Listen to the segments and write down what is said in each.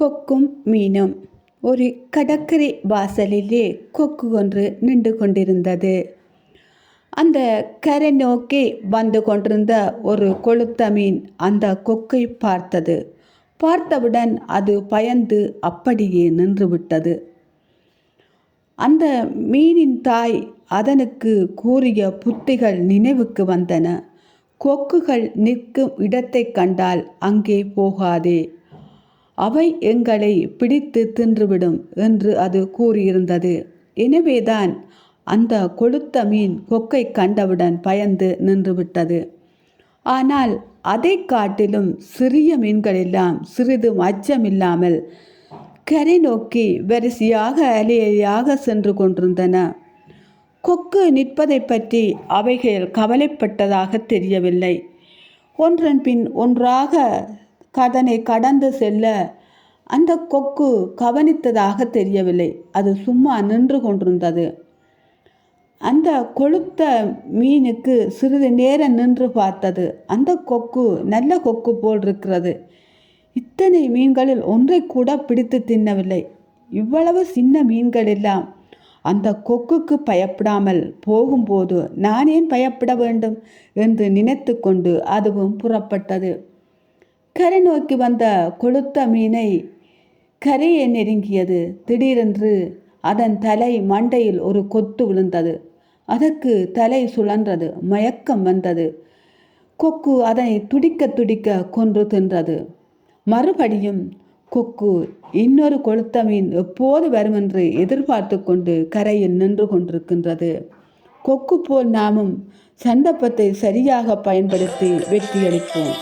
கொக்கும் மீனும். ஒரு கடற்கரை வாசலிலே கொக்கு ஒன்று நின்று கொண்டிருந்தது. அந்த கரை நோக்கி வந்து கொண்டிருந்த ஒரு கொளுத்த மீன் அந்த கொக்கை பார்த்தது. பார்த்தவுடன் அது பயந்து அப்படியே நின்றுவிட்டது அந்த மீனின் தாய் அதனுக்கு கூறிய புத்திகள் நினைவுக்கு வந்தன. கொக்குகள் நிற்கும் இடத்தை கண்டால் அங்கே போகாதே. அவை எங்களை பிடித்து தின்றுவிடும் என்று அது கூறியிருந்தது. எனவேதான் அந்த கொளுத்த மீன் கொக்கை கண்டவுடன் பயந்து நின்றுவிட்டது. ஆனால் அதை காட்டிலும் சிறிய மீன்களெல்லாம் சிறிதும் அச்சமில்லாமல் கரை நோக்கி வரிசையாக அலையாக சென்று கொண்டிருந்தன. கொக்கு நிற்பதை பற்றி அவைகள் கவலைப்பட்டதாக தெரியவில்லை. ஒன்றன் பின் ஒன்றாக கதனை கடந்து செல்ல அந்த கொக்கு கவனித்ததாக தெரியவில்லை. அது சும்மா நின்று கொண்டிருந்தது. அந்த கொளுத்த மீனுக்கு சிறிது நேரம் நின்று பார்த்தது. அந்த கொக்கு நல்ல கொக்கு போல் இருக்கிறது இத்தனை மீன்களில் ஒன்றை கூட பிடித்து தின்னவில்லை. இவ்வளவு சின்ன மீன்கள் எல்லாம் அந்த கொக்குக்கு பயப்படாமல் போகும்போது நான் ஏன் பயப்பட வேண்டும் என்று நினைத்து கொண்டு அதுவும் புறப்பட்டது. கரை நோக்கி வந்த கொளுத்த மீனை கரையை நெருங்கியது. திடீரென்று அதன் தலை மண்டையில் ஒரு கொத்து விழுந்தது. அதற்கு தலை சுழன்றது மயக்கம் வந்தது. கொக்கு அதனை துடிக்க துடிக்க கொன்று தின்றது. மறுபடியும் கொக்கு இன்னொரு கொளுத்த மீன் எப்போது வரும் என்று எதிர்பார்த்து கொண்டு கரையில் நின்று கொண்டிருக்கின்றது. கொக்கு போல் நாமும் சந்தர்ப்பத்தை சரியாக பயன்படுத்தி வெற்றியளிப்போம்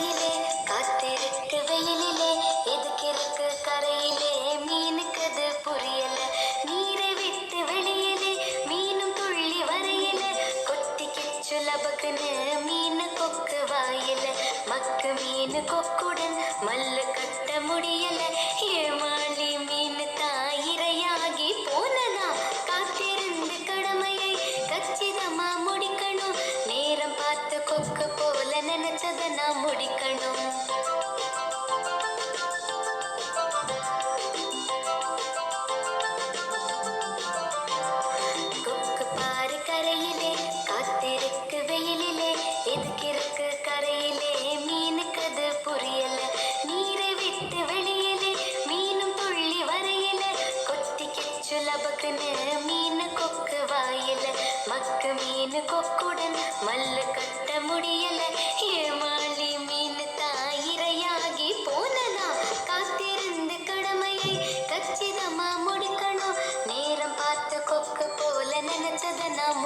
கிச்சு மீன் கொக்கு வாயில மக்கு மீன் கொக்குடன் மல்லு கட்ட முடியல. ஏமாளி மீன் தாயிரையாகி போனதா? காத்திருந்து கடமையை கச்சிதமா முடிக்கணும். நேரம் பார்த்து கொக்கு போல நினைச்சத நான் முடிக்கணும். கிச்சு மீன் கொக்கு வாயில மக்கு மீன் கொக்குடன் மல்லு கட்ட முடியல. ஏமாளி மீன் தாயிரையாகி போனதா காத்திருந்து கடமையை கச்சிதமா முடிக்கணும். நேரம் பார்த்து கொக்கு போல நினைச்சத நான்